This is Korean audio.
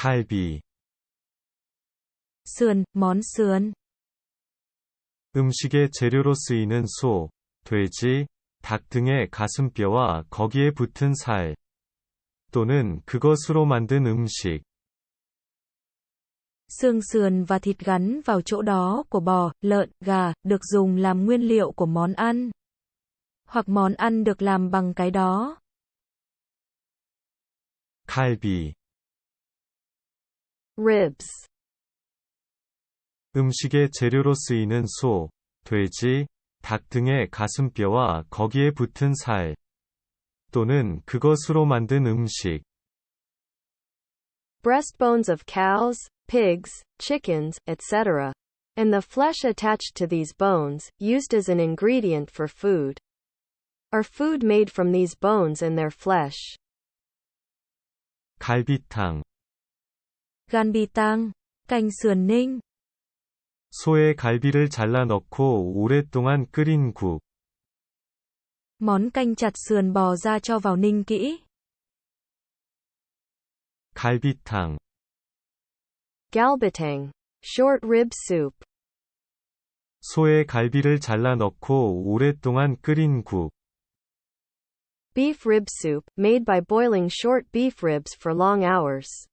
갈비, sườn, món sườn, 음식의 재료로 쓰이는 소, 돼지, 닭 등의 가슴뼈와 거기에 붙은 살, 또는 그것으로 만든 음식, xương sườn và thịt gắn vào chỗ đó của bò, lợn, gà, được dùng làm nguyên liệu của món ăn. Hoặc món ăn được làm bằng cái đó. 갈비, ribs, 음식의 재료로 쓰이는 소, 돼지, 닭 등의 가슴뼈와 거기에 붙은 살, 또는 그것으로 만든 음식, breastbones of cows, pigs, chickens, etc., and the flesh attached to these bones, used as an ingredient for food. Or food made from these bones and their flesh. 갈비탕, Sườn ninh, 소의 갈비를 잘라 넣고 오랫동안 끓인 국, món canh chặt sườn bò ra cho vào ninh kỹ. 갈비탕, Galbatang. Short rib soup. 소의 갈비를 잘라 넣고 오랫동안 끓인 국, Beef rib soup, made by boiling short beef ribs for long hours.